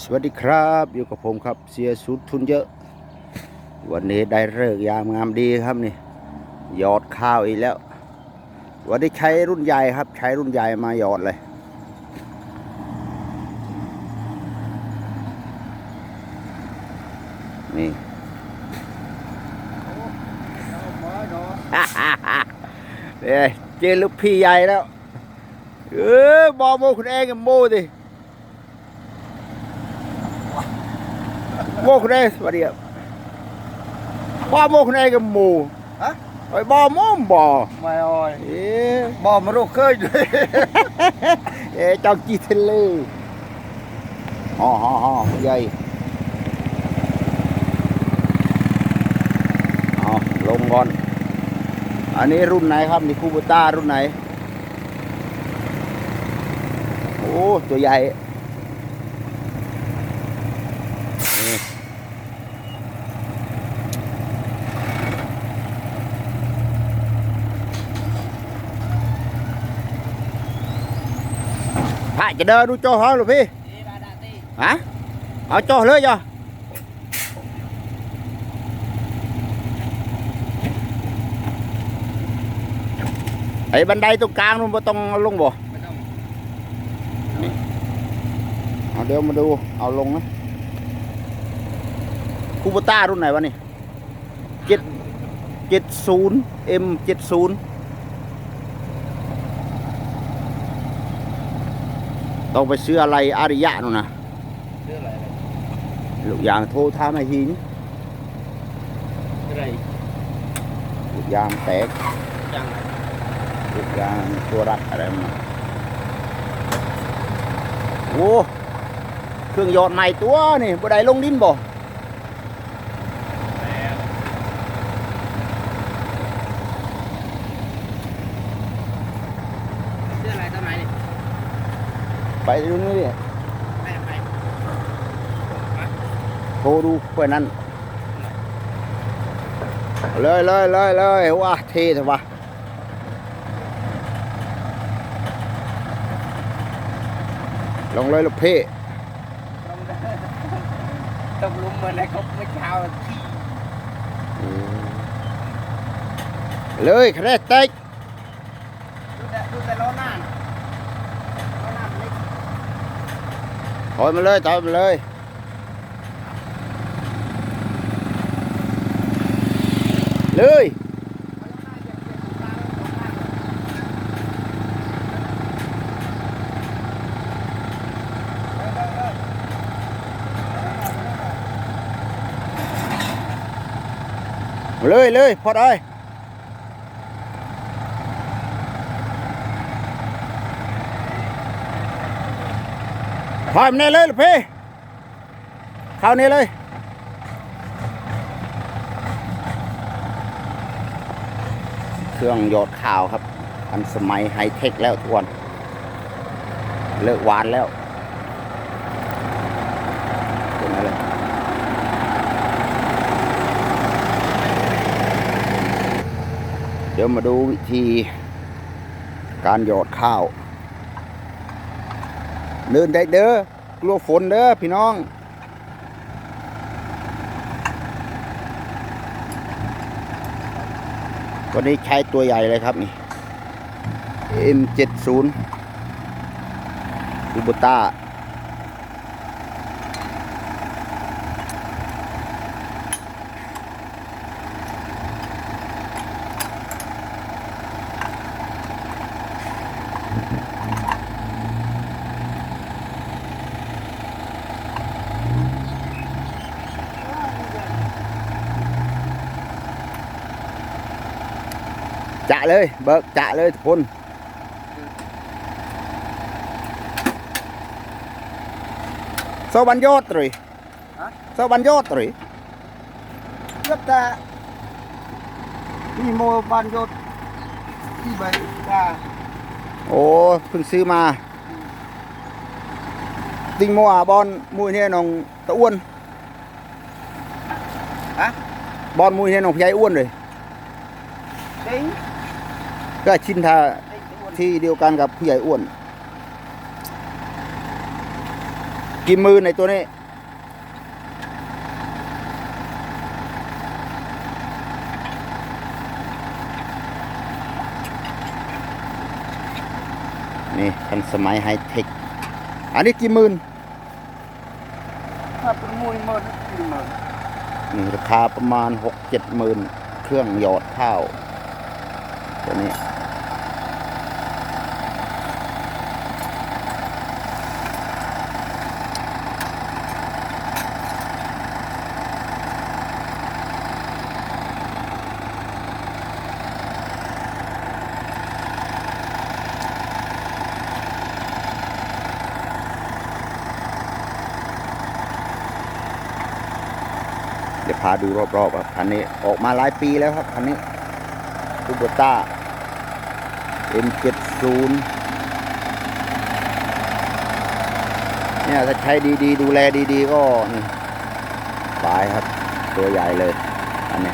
สวัสดีครับอยู่กับผมครับเสียสุดทุนเยอะ วันนี้ได้เลิกษ์ยามงามดีครับนี่หยอดข้าวอีกแล้ว วันนี้ใช้รุ่นใหญ่ครับ ใช้รุ่นใหญ่มาหยอดเลยนี่เอ้ยเจอลูกพี่ใหญ่แล้ว เออบอโมคุณเองกับโมดิ โมคุณเองสวัสดีครับบอโมคุณเองกับโมฮะไอ้บอโมมบอไม่ออยเอ๊ะบอมาลูกเคยด้วยเอ๊ะจองจีเทเลฮ่อฮ่อฮ่อใหญ่เอาลงก่อน อันนี้รุ่นไหนครับ นี่คูบูต้ารุ่นไหน โอ้ ตัวใหญ่ พระจะเดินดูโจ้เขาหรือพี่ฮะเอาโจ้เลยจ้ะไอ้บันไดตรงกลางนู่นบ่ต้องเอาลงบ่ เอาเดี๋ยวมาดู เอาลงนะคูโบต้ารุ่นไหนวะนี่เจ็ดเจ็ดศูนย์เอ็มเจ็ดศูนย์ต้องไปซื้ออะไรอาริยะนู่นนะเรื่องอะไรลูกยางโทรทามให้หินอะไรลูกยางแตกยังลูกยางตัวรัดอะไรมาโอ้เครื่องหยอดใหม่ตัวนี่บ่ได้ลงดินบ่ เรื่องอะไรทำไมนี่ ไปดูนี่ดิไม่ไปโทรดูเพื่อนนั้นเลยเลยเลยเลยว้าเท่เถอะวะลงเลยลูกพี่ต้องลุมเหมือนไอ้กบเมื่อเช้าที่เลยคะแนนเต็ก ดูแต่ดูแต่ล้อหน้าน่ะล้อหน้ามันเล็ก ถอยมาเลยถอยมาเลยเลยเอาล้อหน้าเหยียบเหยียบตาแล้วล้อหน้าเออเออเออมาเลยเลยพอได้ ถอยมาเนี่เลยลูกพี่ เข้านี่เลย เครื่องหยอดข่าวครับทันสมัยไฮเทคแล้วทุกวันเลิกหวานแล้วเป็นอะไรเดี๋ยวมาดูวิธีการหยอดข้าว เดินได้เด้อกลัวฝนเด้อพี่น้องวันนี้ใช้ตัวใหญ่เลยครับนี่ M70 อุบต้า จะเลย เบิกจะเลยทุกคนโซบันยอดตรีโซบันยอดตรีเลือกแต่มีโมบันยศที่ใบตาโอ้เพิ่งซื้อมา ติงโมอาบอลมุยเนี่ยน้องตะอ้วนฮะบอลมุยเนี่ยน้องพี่ใหญ่อ้วนเลยเด้ง ก็ชินทาเด้งตัวอ้วนที่เดียวกันกับผู้ใหญ่อ้วน กี่หมื่นในตัวนี้ นี่ทันสมัยไฮเทค อันนี้กี่หมื่นถ้าเป็นมวยหมื่นกี่หมื่นนี่ราคาประมาณหกเจ็ดหมื่นเครื่องหยอดข้าวตัวนี้ เดี๋ยวพาดูรอบๆครับคันนี้ออกมาหลายปีแล้วครับคันนี้คูโบต้า M70 เนี่ยถ้าใช้ดีๆ ดูแลดีๆ ก็นี่ปลายครับ ตัวใหญ่เลย อันนี้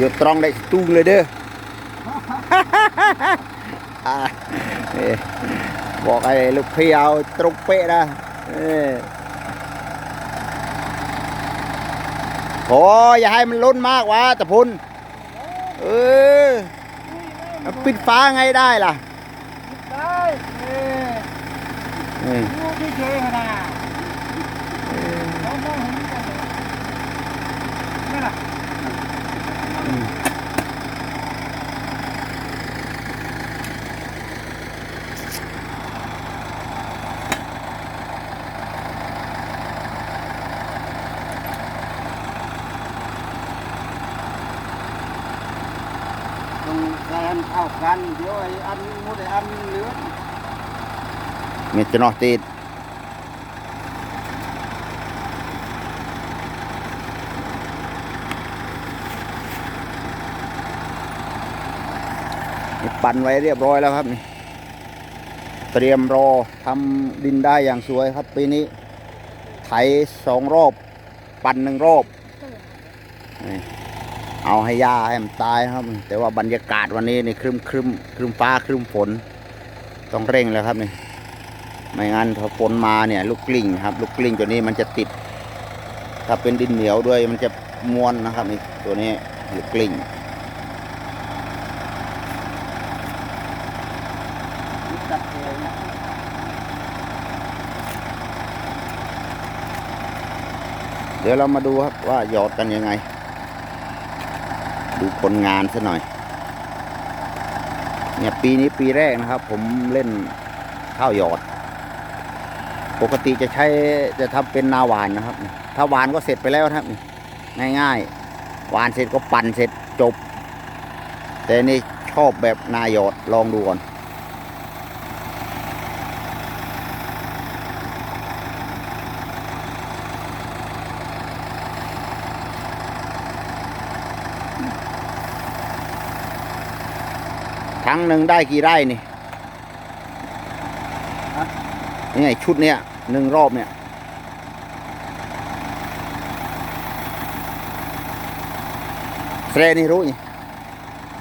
อยู่ตรงได้ตูงเลยเด้ออ่าเอ้ยบอกไอ้ลูกพี่เอาตรงเป๊ะนะเอ้ยโอ้ยอย่าให้มันล้นมากวะตะพุนเออมันปิดฟ้าไงได้ล่ะได้เอ้ย เออ ดูที่เจขนาดเรามองเห็นกันเลยนี่น่ะ ต้องการ เข้ากันเดี๋ยวไอ้อันมุดไอ้อันเหลือมีจะนอตีดนี่ปั่นไว้เรียบร้อยแล้วครับนี่ เตรียมรอทำดินได้อย่างสวยครับปีนี้ ไถสองรอบ ปั่นหนึ่งรอบนี่ เอาให้ยาให้มันตายครับ แต่ว่าบรรยากาศวันนี้นี่ครึมครึมครึมฟ้าครึมฝน ต้องเร่งแล้วครับนี่ไม่งั้นพอฝนมาเนี่ย ลูกกลิ้งครับ ลูกกลิ้งตัวนี้มันจะติด ถ้าเป็นดินเหนียวด้วยมันจะม้วนนะครับนี่ตัวนี้ลูกกลิ้งจัดเองนเดี๋ยวเรามาดูครับว่าหยอดกันยังไง ดูผลงานซะหน่อย เนี่ยปีนี้ปีแรกนะครับ ผมเล่นข้าวหยอด ปกติจะใช้จะทำเป็นนาหวานนะครับ ถ้าหวานก็เสร็จไปแล้วนะครับ ง่ายๆ หวานเสร็จก็ปั่นเสร็จจบ แต่นี่ชอบแบบนาหยอดลองดูก่อน รั้งหนึ่งได้กี่ไร่นี่นี่ไงชุดเนี้ยหนึ่งรอบเนี่ยเทรนี่รู้นี่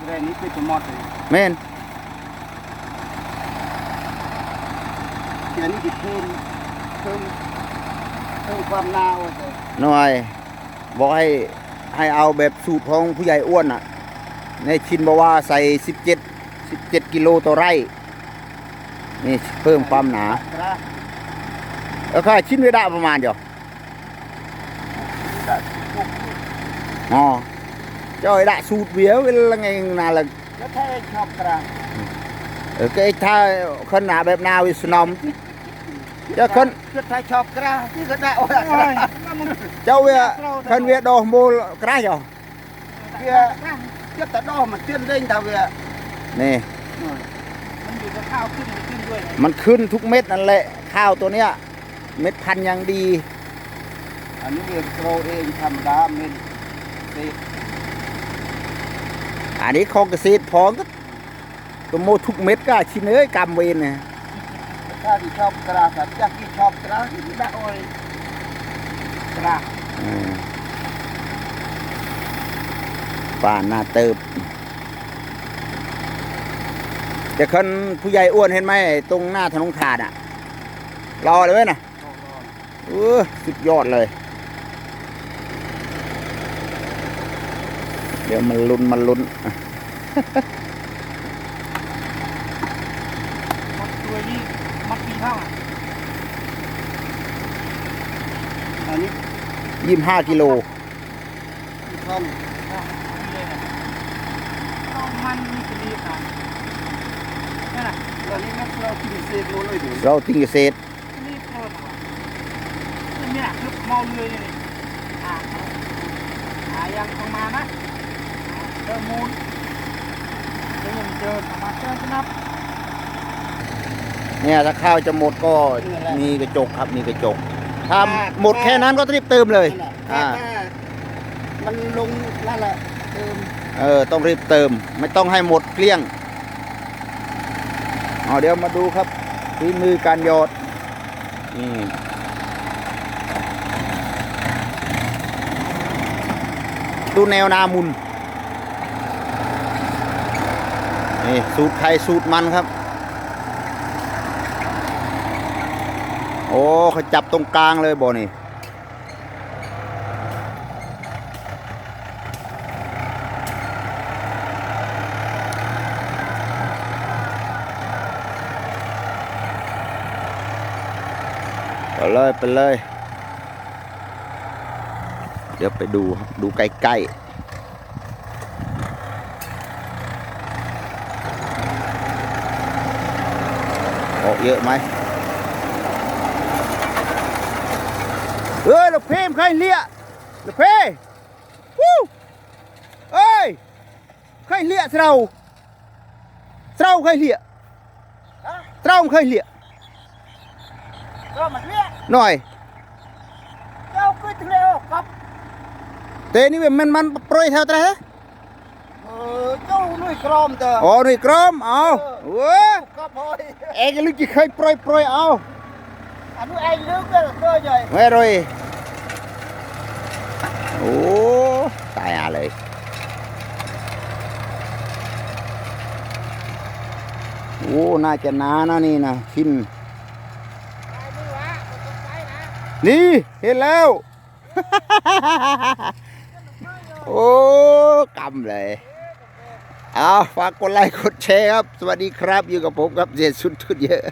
เรื่องนี้เป็นหมดเลยแม่นเดี๋ยวนี้จะเพิ่มเพิ่มเพิ่มความหนาวเลยหน่อยบอกให้ให้เอาแบบสูตรของผู้ใหญ่อ้วนอะในชินบอกว่าใส่สิบเจ็ด สิบเจ็ดกิโลต่อไร่ นี่เพิ่มความหนากระแล้วค่าชิ้นเวลาประมาณเดียวดาษพวกอ๋อเจ้าไอ้ดะสูตรเวียวเวลาไงนาละแล้วถ้าชอบกระเออก็ไอ้ถ้าคนหนาแบบนาวิสนอมเจ้าคนคือถ้าชอบกระที่ก็ได้โอ้ยกระเจ้าเวียคนเวียดอกโมลกระจ่อเพื่อเพื่อแต่ดอกมันเตี้ยนเด้งดาวเวีย นี่ มันอยู่กับข้าวขึ้นขึ้นด้วยมันขึ้นทุกเม็ดนั่นแหละ ข้าวตัวเนี้ย เม็ดพันธุ์ยังดี อันนี้เรียนโกรเองธรรมดาเม็นเตะอันนี้ของเกษตรพองก็ตัวโมทุกเม็ดก็ชินเอ้ยกำเวนเนี่ยถ้าที่ชอบตราสัตว์อยากที่ชอบตราที่ได้โอ้ยตราอืมป่านหน้าเติบ แต่คนผู้ใหญ่อ้วนเห็นไหมไอ้ตรงหน้าถนนขาดอะ รอเลยเว้ยนะเออสุดยอดเลย เดี๋ยวมันลุ้นมันลุ้นอะมัดตัวนี้มัดปีเท่าอันนี้ยี่สิบห้ากิโลปีท่อนมันมีกรีบนะ นั่นน่ะตอนนี้แม่เรากินเศษโลเลยดูเราทิ้งเศษรีบเลยเนี่ยลึกมองเลยนี่อ่าหายังลงมานะเจอมูลเดินเดินออกมาเจอนับเนี่ยถ้าข้าวจะหมดก็มีกระจกครับมีกระจกถ้าหมดแค่นั้นก็รีบเติมเลยนั่นแหละอ่าถ้ามันลงนั่นแหละเติมเออต้องรีบเติม ไม่ต้องให้หมดเกลี้ยง เอาเดี๋ยวมาดูครับฝีมือการหยอดนี่ดูแนวนามุนนี่สูตรไทยสูตรมันครับ โอ้เขาจับตรงกลางเลยบ่นี่ เลยไปเลย เดี๋ยวไปดูดูใกล้ๆออกเยอะไหมเอ้ยลูกพี่มใครเลี้ยลูกพี่วู้เอ้ยใครเลี้ยเราเราใครเลี้ยเราใครเลี้ย ก็มันเรียกหน่อยเจ้าขึ้นทะเลออกกับเตนี่มันมันโปรยแถวตระเออเจ้าหนุ่ยกรอมเตออ๋อนี่กรมเอาเว้ยกับพอยเองลูกจะเคยโปรยโปรยเอาอันนู้นเองลึกเลยเตัวใหญ่ไม่รวยโอ้ตายอะเลยโอ้ น่าจะนานะนี่นะขิน นี่เห็นแล้ว โอ้กำเลยเอาฝากกดไลค์กดแชร์ครับ สวัสดีครับ อยู่กับผมครับเจสุดทุดเยอะ